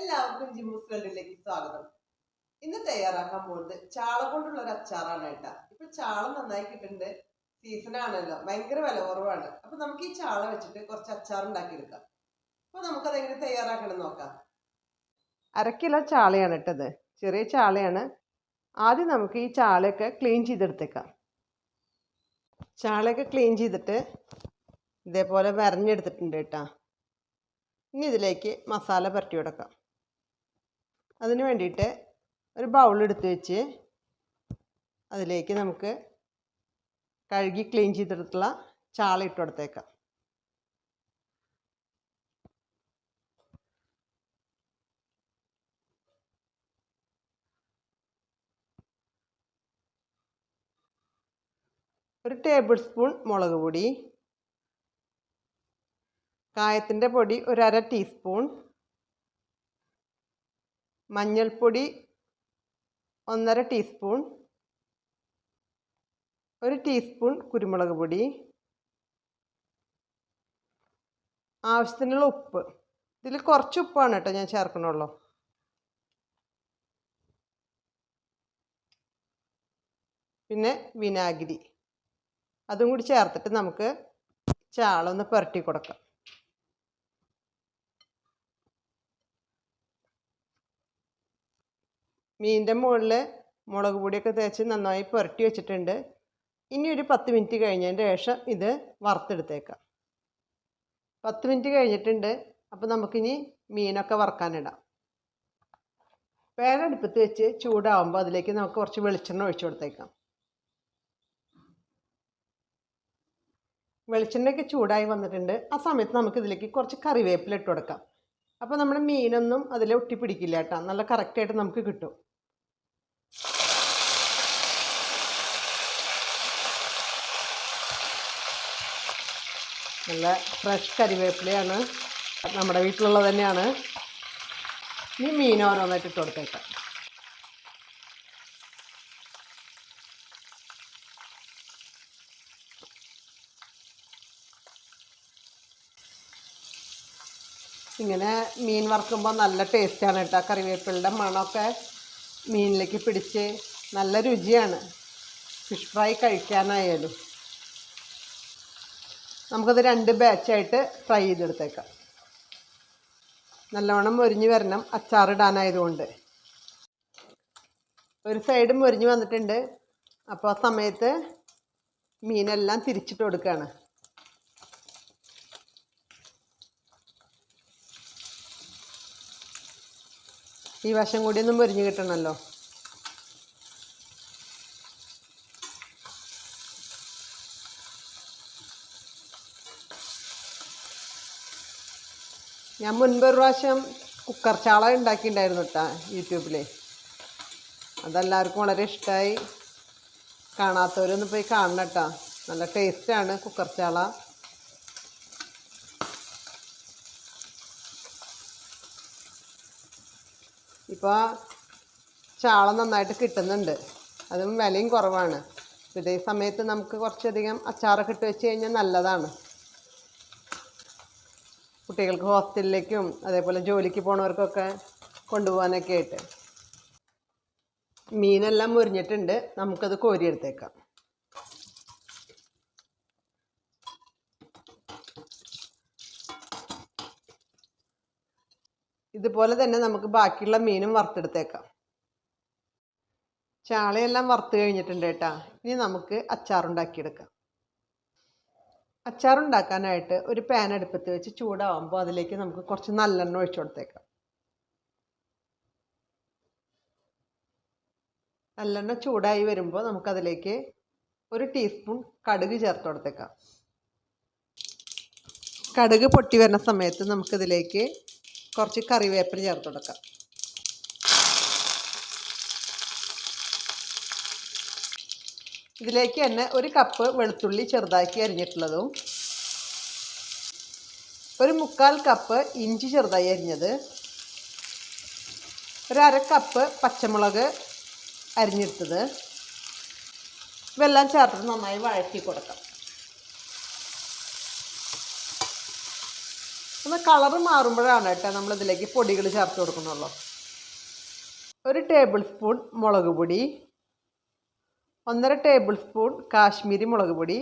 എല്ലാവർക്കും ജിമ്മൂസ് വേൾഡിലേക്ക് സ്വാഗതം. ഇന്ന് തയ്യാറാക്കാൻ പോകുന്നത് ചാള കൊണ്ടുള്ള ഒരു അച്ചാറാണ് കേട്ടാ. ഇപ്പൊ ചാള നന്നായി കിട്ടുന്നുണ്ട്. സീസൺ ആണല്ലോ. ഭയങ്കര വില കുറവാണ്. അപ്പൊ നമുക്ക് ഈ ചാള വെച്ചിട്ട് കുറച്ച് അച്ചാർ ഉണ്ടാക്കിയെടുക്കാം. അപ്പൊ നമുക്കത് എങ്ങനെ തയ്യാറാക്കണം നോക്കാം. അര കിലോ ചാളയാണ് ഇട്ടത് ചെറിയ ചാളയാണ്. ആദ്യം നമുക്ക് ഈ ചാളയൊക്കെ ക്ലീൻ ചെയ്തെടുത്തേക്കാം. ചാളയൊക്കെ ക്ലീൻ ചെയ്തിട്ട് ഇതേപോലെ വരഞ്ഞെടുത്തിട്ടുണ്ട് കേട്ടോ. ഇനി ഇതിലേക്ക് മസാല പുരട്ടി കൊടുക്കാം. അതിന് വേണ്ടിയിട്ട് ഒരു ബൗൾ എടുത്ത് വെച്ച് അതിലേക്ക് നമുക്ക് കഴുകി ക്ലീൻ ചെയ്തെടുത്തുള്ള ചാള ഇട്ട് കൊടുത്തേക്കാം. ഒരു ടേബിൾ സ്പൂൺ മുളക് പൊടി കായത്തിന്റെ പൊടി ഒരു അര ടീസ്പൂൺ മഞ്ഞൾപ്പൊടി ഒന്നര ടീസ്പൂൺ ഒരു ടീസ്പൂൺ കുരുമുളക് പൊടി ആവശ്യത്തിനുള്ള ഉപ്പ്. ഇതിൽ കുറച്ച് ഉപ്പാണ് കേട്ടോ ഞാൻ ചേർക്കണുള്ളൂ. പിന്നെ വിനാഗിരി. അതും കൂടി ചേർത്തിട്ട് നമുക്ക് ചാളൊന്ന് പുരട്ടി കൊടുക്കാം. മീനിന്റെ മുകളിൽ മുളക് പൊടിയൊക്കെ തേച്ച് നന്നായി പുരട്ടി വെച്ചിട്ടുണ്ട്. ഇനി ഒരു പത്ത് മിനിറ്റ് കഴിഞ്ഞതിന് ശേഷം ഇത് വറുത്തെടുത്തേക്കാം. പത്ത് മിനിറ്റ് കഴിഞ്ഞിട്ടുണ്ട്. അപ്പോൾ നമുക്കിനി മീനൊക്കെ വറുക്കാനിടാം. പേരടുപ്പത്ത് വെച്ച് ചൂടാവുമ്പോൾ അതിലേക്ക് നമുക്ക് കുറച്ച് വെളിച്ചെണ്ണ ഒഴിച്ചു കൊടുത്തേക്കാം. വെളിച്ചെണ്ണയൊക്കെ ചൂടായി വന്നിട്ടുണ്ട്. ആ സമയത്ത് നമുക്ക് ഇതിലേക്ക് കുറച്ച് കറിവേപ്പില ഇട്ട് കൊടുക്കാം. അപ്പോൾ നമ്മുടെ മീനൊന്നും അതിൽ ഒട്ടിപ്പിടിക്കില്ല കേട്ടോ. നല്ല കറക്റ്റായിട്ട് നമുക്ക് കിട്ടും. നല്ല ഫ്രഷ് കരിവേപ്പിലയാണ് നമ്മുടെ വീട്ടിലുള്ളത് തന്നെയാണ്. ഇനി മീൻ ഓരോന്നായിട്ട് ഇട്ട് കൊടുത്തേക്കാം. ഇങ്ങനെ മീൻ വറുക്കുമ്പോൾ നല്ല ടേസ്റ്റാണ് കേട്ടോ കറിവേപ്പിലയുടെ മണമൊക്കെ. മീനിലേക്ക് പിടിച്ച് നല്ല രുചിയാണ്. ഫിഷ് ഫ്രൈ കഴിക്കാനായാലും. നമുക്കത് രണ്ട് ബാച്ചായിട്ട് ഫ്രൈ ചെയ്തെടുത്തേക്കാം. നല്ലവണ്ണം മൊരിഞ്ഞ് വരണം. അച്ചാറിടാനായതുകൊണ്ട്. ഒരു സൈഡ് മൊരിഞ്ഞ് വന്നിട്ടുണ്ട്. അപ്പോൾ ആ സമയത്ത് മീനെല്ലാം തിരിച്ചിട്ട് കൊടുക്കുകയാണ് ഈ വശം കൂടി ഒന്നും പൊരിഞ്ഞ് കിട്ടണമല്ലോ ഞാൻ മുൻപ് ഒരു പ്രാവശ്യം കുക്കർ ചാള ഉണ്ടാക്കിയിട്ടുണ്ടായിരുന്നു കേട്ടോ യൂട്യൂബിൽ അതെല്ലാവർക്കും വളരെ ഇഷ്ടമായി കാണാത്തവരൊന്നും പോയി കാണണം കേട്ടോ. നല്ല ടേസ്റ്റാണ് കുക്കർ ചാള. ഇപ്പോൾ ചാള നന്നായിട്ട് കിട്ടുന്നുണ്ട്. അതും വിലയും കുറവാണ്. ഇതേ സമയത്ത് നമുക്ക് കുറച്ചധികം അച്ചാറൊക്കെ ഇട്ട് വെച്ച് കഴിഞ്ഞാൽ നല്ലതാണ്. കുട്ടികൾക്ക് ഹോസ്റ്റലിലേക്കും അതേപോലെ ജോലിക്ക് പോണവർക്കൊക്കെ കൊണ്ടുപോകാനൊക്കെ ആയിട്ട്. മീനെല്ലാം മുരിഞ്ഞിട്ടുണ്ട്. നമുക്കത് കോരിയെടുത്തേക്കാം. ഇതുപോലെ തന്നെ നമുക്ക് ബാക്കിയുള്ള മീനും വറുത്തെടുത്തേക്കാം. ചാളയെല്ലാം വറുത്ത് കഴിഞ്ഞിട്ടുണ്ട് കേട്ടാ. ഇനി നമുക്ക് അച്ചാറുണ്ടാക്കിയെടുക്കാം. അച്ചാറുണ്ടാക്കാനായിട്ട് ഒരു പാൻ അടുപ്പത്ത് വെച്ച് ചൂടാവുമ്പോൾ അതിലേക്ക് നമുക്ക് കുറച്ച് നല്ലെണ്ണ ഒഴിച്ചു കൊടുത്തേക്കാം. നല്ലെണ്ണ ചൂടായി വരുമ്പോൾ നമുക്കതിലേക്ക് ഒരു ടീസ്പൂൺ കടുക് ചേർത്ത് കൊടുത്തേക്കാം. കടുക് പൊട്ടി വരുന്ന സമയത്ത് നമുക്കിതിലേക്ക് കുറച്ച് കറിവേപ്പില ചേർത്ത് കൊടുക്കാം. ഇതിലേക്ക് തന്നെ ഒരു കപ്പ് വെളുത്തുള്ളി ചെറുതാക്കി അരിഞ്ഞിട്ടുള്ളതും ഒരു മുക്കാൽ കപ്പ് ഇഞ്ചി ചെറുതായി അരിഞ്ഞത് ഒരു അര കപ്പ് പച്ചമുളക് അരിഞ്ഞെടുത്തത് ഇവെല്ലാം ചേർത്ത് നന്നായി വഴറ്റി കൊടുക്കാം. ഒന്ന് കളറ് മാറുമ്പോഴാണ് കേട്ടോ നമ്മളിതിലേക്ക് പൊടികൾ ചേർത്ത് കൊടുക്കുന്നുള്ളൂ. ഒരു ടേബിൾ സ്പൂൺ മുളക് പൊടി ഒന്നര ടേബിൾ സ്പൂൺ കാശ്മീരി മുളക് പൊടി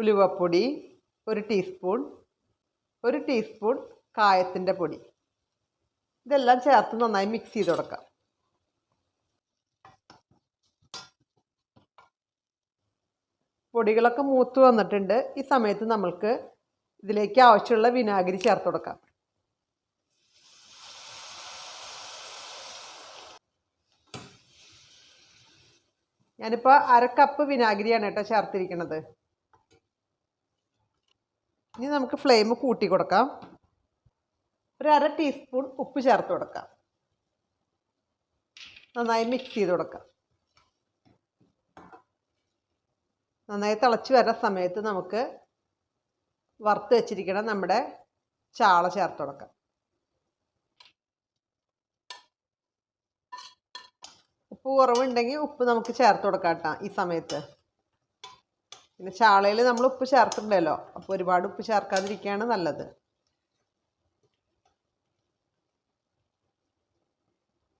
ഉലുവപ്പൊടി ഒരു ടീസ്പൂൺ ഒരു ടീസ്പൂൺ കായത്തിന്റെ പൊടി. ഇതെല്ലാം ചേർത്ത് നന്നായി മിക്സ് ചെയ്ത് കൊടുക്കാം. പൊടികളൊക്കെ മൂത്ത് വന്നിട്ടുണ്ട്. ഈ സമയത്ത് നമ്മൾക്ക് ഇതിലേക്ക് ആവശ്യമുള്ള വിനാഗിരി ചേർത്ത് കൊടുക്കാം. ഞാനിപ്പോൾ അര കപ്പ് വിനാഗിരിയാണ് കേട്ടോ ചേർത്തിരിക്കുന്നത്. ഇനി നമുക്ക് ഫ്ലെയിം കൂട്ടി കൊടുക്കാം. ഒരു അര ടീസ്പൂൺ ഉപ്പ് ചേർത്ത് കൊടുക്കാം. നന്നായി മിക്സ് ചെയ്ത് കൊടുക്കാം. നന്നായി തിളച്ച് വരുന്ന സമയത്ത് നമുക്ക് വറുത്ത് വെച്ചിരിക്കണം നമ്മുടെ ചാള ചേർത്ത് കൊടുക്കാം. ഉപ്പ് കുറവുണ്ടെങ്കിൽ ഉപ്പ് നമുക്ക് ചേർത്ത് കൊടുക്കാം കേട്ടോ ഈ സമയത്ത്. പിന്നെ ചാളയിൽ നമ്മൾ ഉപ്പ് ചേർത്തിട്ടുണ്ടല്ലോ അപ്പോൾ ഒരുപാട് ഉപ്പ് ചേർക്കാതിരിക്കുകയാണ് നല്ലത്.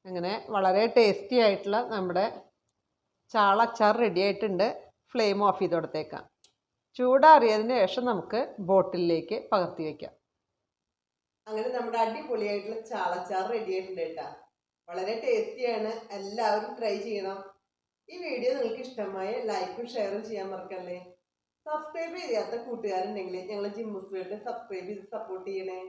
അങ്ങനെ വളരെ ടേസ്റ്റി ആയിട്ടുള്ള നമ്മുടെ ചാള അച്ചാർ റെഡി ആയിട്ടുണ്ട്. ഫ്ലെയിം ഓഫ് ചെയ്ത് കൊടുത്തേക്കാം ചൂടാറിയതിന് ശേഷം നമുക്ക് ബോട്ടിലേക്ക് പകർത്തി വയ്ക്കാം അങ്ങനെ നമ്മുടെ അടിപൊളിയായിട്ടുള്ള ചാളച്ചാർ റെഡി ആയിട്ടുണ്ട് കേട്ടോ. വളരെ ടേസ്റ്റിയാണ് എല്ലാവരും ട്രൈ ചെയ്യണം. ഈ വീഡിയോ നിങ്ങൾക്ക് ഇഷ്ടമായ ലൈക്കും ഷെയറും ചെയ്യാൻ മറക്കല്ലേ? സബ്സ്ക്രൈബ് ചെയ്യാത്ത കൂട്ടുകാരുണ്ടെങ്കിൽ ഞങ്ങൾ ജിമ്മുസ് വേൾഡ് സബ്സ്ക്രൈബ് ചെയ്ത് സപ്പോർട്ട് ചെയ്യണേ.